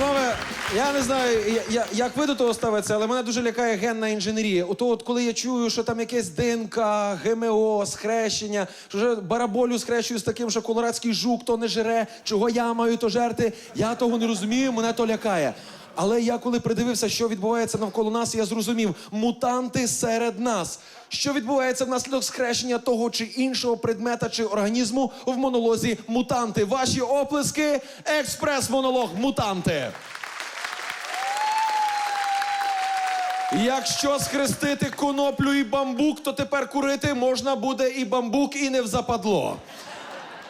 Панове, я не знаю, я, як ви до того ставитеся, але мене дуже лякає генна інженерія. Ото от коли я чую, що там якесь ДНК, ГМО, схрещення, що вже бараболю схрещую з таким, що колорадський жук то не жере, чого я маю то жерти, я того не розумію, мене то лякає. Але я коли придивився, що відбувається навколо нас, я зрозумів мутанти серед нас. Що відбувається внаслідок схрещення того чи іншого предмета чи організму в монолозі мутанти. Ваші оплески, експрес-монолог мутанти. Якщо схрестити коноплю і бамбук, то тепер курити можна буде і бамбук, і не в западло.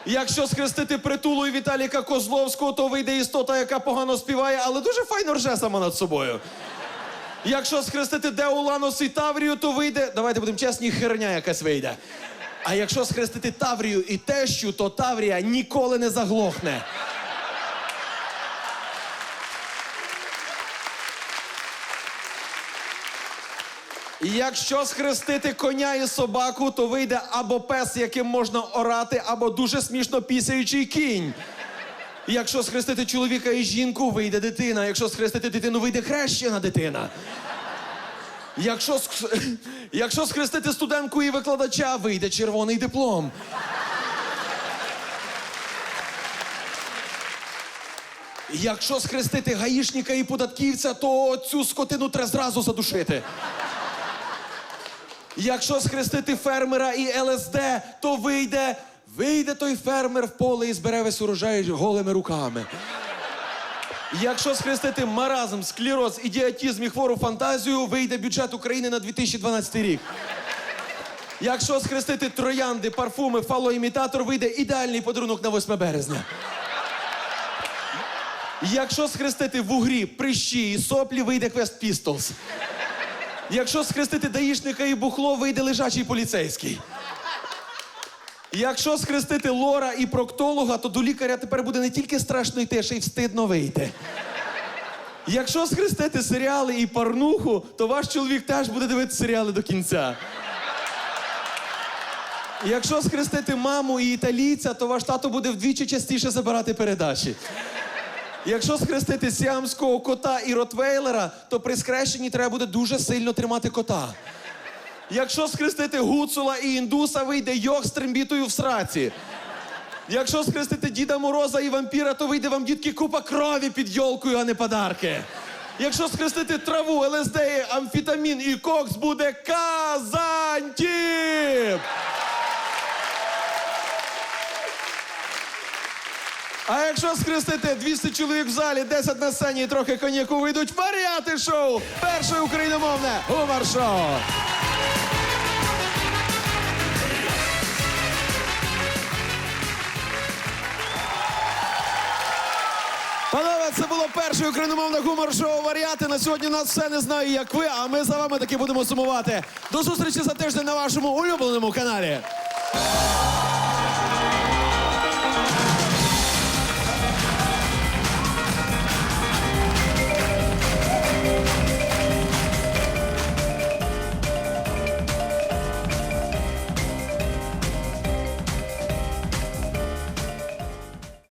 Якщо схрестити притулу і Віталіка Козловського, то вийде істота, яка погано співає, але дуже файно рже сама над собою. Якщо схрестити Деуланос і Таврію, то вийде. Давайте будемо чесні, херня якась вийде. А якщо схрестити Таврію і тещу, то Таврія ніколи не заглохне. Якщо схрестити коня і собаку, то вийде або пес, яким можна орати, або дуже смішно пісяючий кінь. Якщо схрестити чоловіка і жінку, вийде дитина. Якщо схрестити дитину, вийде хрещена дитина. Якщо, Якщо схрестити студентку і викладача, вийде червоний диплом. Якщо схрестити гаїшника і податківця, то цю скотину треба зразу задушити. Якщо схрестити фермера і ЛСД, то вийде, вийде той фермер в поле і збере весь урожай голими руками. Якщо схрестити маразм, склероз, ідіотізм і хвору фантазію, вийде бюджет України на 2012 рік. Якщо схрестити троянди, парфуми, фалоімітатор, вийде ідеальний подарунок на 8 березня. Якщо схрестити вугрі, прищі і соплі, вийде квест Pistols. Якщо схрестити даїшника і бухло, вийде лежачий поліцейський. Якщо схрестити лора і проктолога, то до лікаря тепер буде не тільки страшно йти, а ще й встидно вийти. Якщо схрестити серіали і порнуху, то ваш чоловік теж буде дивитися серіали до кінця. Якщо схрестити маму і італійця, то ваш тато буде вдвічі частіше забирати передачі. Якщо схрестити сіамського кота і ротвейлера, то при схрещенні треба буде дуже сильно тримати кота. Якщо схрестити гуцула і індуса, вийде йог з трембітою в сраці. Якщо схрестити Діда Мороза і вампіра, то вийде вам дітки купа крові під йолкою, а не подарки. Якщо схрестити траву, ЛСД, амфітамін і кокс, буде казантіп! А якщо схрестити 200 чоловік в залі, 10 на сцені і трохи коньяку, вийдуть варіати шоу! Перше україномовне гумор-шоу! Панове, це було перше україномовне гумор-шоу варіати. На сьогодні нас все не знаю, як ви, а ми за вами таки будемо сумувати. До зустрічі за тиждень на вашому улюбленому каналі.